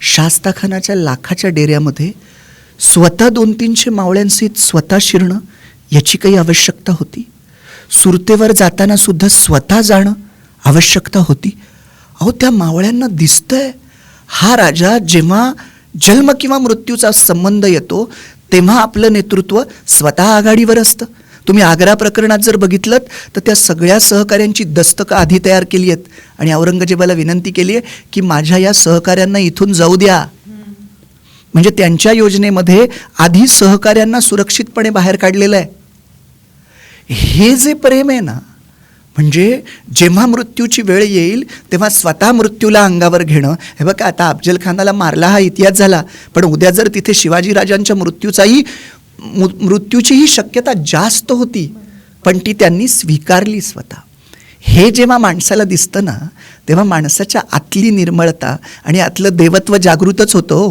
शास्ताखानाच्या लाखाच्या डेऱ्यामध्ये स्वतः दोन तीनशे मावळ्यांसहित स्वतः शिरणं याची काही आवश्यकता होती. सुरतेवर जाताना सुद्धा स्वतः जाणं आवश्यकता होती. अहो त्या मावळ्यांना दिसतंय. हा राजा जेव्हा जन्म किंवा मृत्यूचा संबंध येतो तेव्हा आपलं नेतृत्व स्वतः आघाडीवर असतं. तुम्ही आग्रा प्रकरणात जर बघितलं तर त्या सगळ्या सहकाऱ्यांची दस्तकं आधी तयार केली आहेत. आणि औरंगजेबाला विनंती केली आहे की माझ्या या सहकाऱ्यांना इथून जाऊ द्या. म्हणजे त्यांच्या योजनेमध्ये आधी सहकाऱ्यांना सुरक्षितपणे बाहेर काढलेलं आहे. हे जे प्रेम आहे ना म्हणजे जेव्हा मृत्यूची वेळ येईल तेव्हा स्वतः मृत्यूला अंगावर घेणं. हे बघा आता अफजल खानाला मारला हा इतिहास झाला पण उद्या जर तिथे शिवाजी राजांच्या मृत्यूचाही मु- मृत्यूचीही शक्यता जास्त होती पण ती त्यांनी स्वीकारली स्वतः. हे जेव्हा माणसाला दिसतं ना तेव्हा माणसाच्या आतली निर्मळता आणि आतलं देवत्व जागृतच होतं हो.